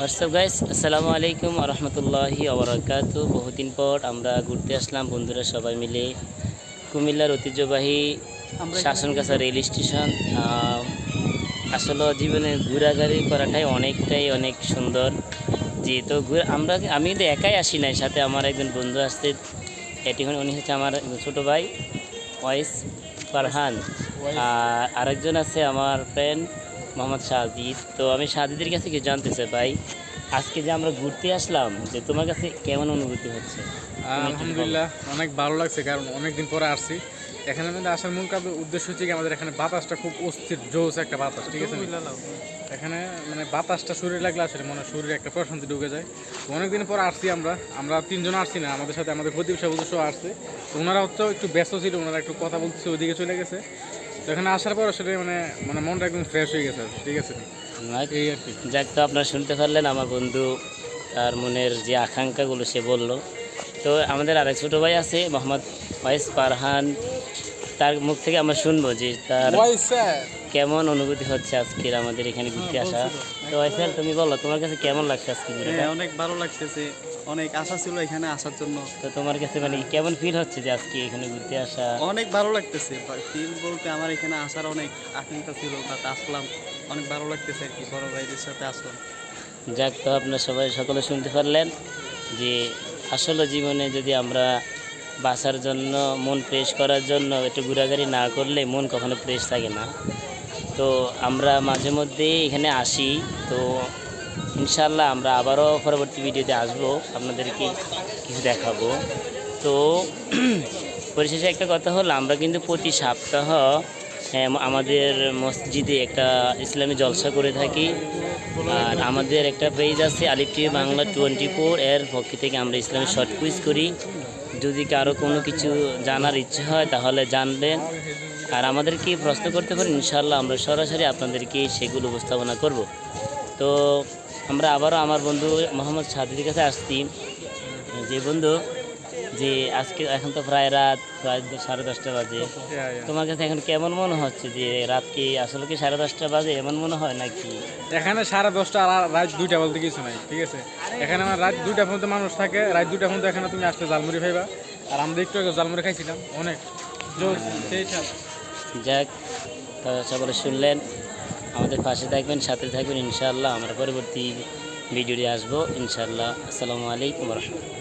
WhatsApp guys আসসালামু আলাইকুম রহমতুল্লাহি আবরাকাত বহুদিন পর আমরা ঘুরতে আসলাম বন্ধুরা সবাই মিলে কুমিল্লার ঐতিহ্যবাহী শাসনগাছা রেল স্টেশন আসলে জীবনে ঘোরাঘুরি করাটাই অনেকটাই অনেক সুন্দর যেহেতু ঘুরে আমরা আমি কিন্তু একাই আসি নাই সাথে আমার একজন বন্ধু আসতে এটি উনি হচ্ছে আমার ছোটো ভাই ওয়াইস ফারহান। আর আরেকজন আছে আমার ফ্রেন্ড মোহাম্মদ সাজিদ। তো আমি সাজিদের কাছে কি জানতে চাই ভাই, আজকে যে আমরা ঘুরতে আসলাম, যে তোমার কাছে কেমন অনুভূতি হচ্ছে? আলহামদুলিল্লাহ, অনেক ভালো লাগছে কারণ অনেক দিন পরে আসছি। এখানে আমাদের আসার মূল উদ্দেশ্য হচ্ছে কি, আমাদের এখানে বাতাসটা খুব অস্থির, জোস একটা বাতাস, ঠিক আছে? এখানে মানে বাতাসটা শরীরে লাগলে আসলে মনে শরীরে একটা প্রশান্তি ঢুকে যায়। অনেকদিন পর আসছি আমরা। আমরা তিনজন আসছি না, আমাদের সাথে আমাদের প্রতিবেশী সদস্য আসছে। ওনারা হচ্ছে একটু ব্যস্ত ছিল, ওনারা একটু কথা বলতেছে, ওইদিকে চলে গেছে। এখানে আসার পর আসলে মানে মানে মনটা একদম ফ্রেশ হয়ে গেছে ঠিক আছে? এই আর কি। যাক তো আপনারা শুনতে পারলেন আমার বন্ধু তার মনের যে আকাঙ্ক্ষাগুলো সে বলল। তো আমাদের আরেক ছোটো ভাই আছে মোহাম্মদ ওয়াইস পারহান। তার মুখ থেকে আমরা শুনব যে তার কেমন অনুভূতি হচ্ছে আজকের আমাদের এখানে ঘুরতে আসা। তো ওয়াইসাল তুমি বলো তোমার কাছে কেমন লাগছে আজকে হ্যাঁ অনেক ভালো লাগতেছে। অনেক আশা ছিল এখানে আসার জন্য। তো তোমার কাছে মানে কেমন ফিল হচ্ছে যে আজকে এখানে ঘুরতে আসা? অনেক ভালো লাগতেছে। ফিল বলতে আমার এখানে আসার অনেক আকাঙ্ক্ষা ছিল বাট আসলাম অনেক ভালো লাগতেছে আর কি বড় ভাইদের সাথে আসলাম। যাক তো আপনার সবাই সকলে শুনতে পারলেন যে আসলে জীবনে যদি আমরা বাঁচার জন্য মন ফ্রেশ করার জন্য একটু ঘোরাঘুরি না করলে মন কখনো ফ্রেশ থাকে না। তো আমরা মাঝে মধ্যে এখানে আসি তো ইনশাল্লাহ আমরা আবারও পরবর্তী ভিডিওতে আসব আপনাদেরকে কিছু দেখাবো। তো পরিশেষে একটা কথা হলো আমরা কিন্তু প্রতি সপ্তাহ হ্যাঁ, আমাদের মসজিদে একটা ইসলামী জলসা করে থাকি। আর আমাদের একটা পেজ আছে আলিফ টিভি বাংলা টোয়েন্টি ফোর এর পক্ষ থেকে আমরা ইসলামী শর্ট কুইজ করি। যদি কারও কোনো কিছু জানার ইচ্ছে হয় তাহলে জানবেন। আর আমাদেরকে প্রশ্ন করতে পারেন ইনশাল্লাহ আমরা সরাসরি আপনাদেরকে সেগুলো উপস্থাপনা করব। তো আমরা আবারও আমার বন্ধু মোহাম্মদ সাদির কাছে আসছি। যে বন্ধু যে আজকে এখন তো প্রায় রাত প্রায় সাড়ে দশটা বাজে। তোমার কাছে এখন কেমন মনে হচ্ছে যে রাত কি আসলে কি সাড়ে দশটা বাজে? এমন মনে হয় নাকি? এখানে সাড়ে দশটা আর রাত দুইটা বলতে কিছু নাই ঠিক আছে? এখানে আমার রাত দুইটা পর্যন্ত মানুষ থাকে রাত দুইটা পর্যন্ত এখানে তুমি আসলে জালমুড়ি খাইবা। আর আমরা একটু আগে জালমুড়ি খাইছিলাম অনেক। জোর সেই সাথ। যাক তা সকলে শুনলেন। আমাদের পাশে থাকবেন সাথে থাকবেন ইনশাআল্লাহ। আমরা পরবর্তী ভিডিওটি আসব। ইনশাআল্লাহ। আসসালামু আলাইকুম রহমতুল্লাহ।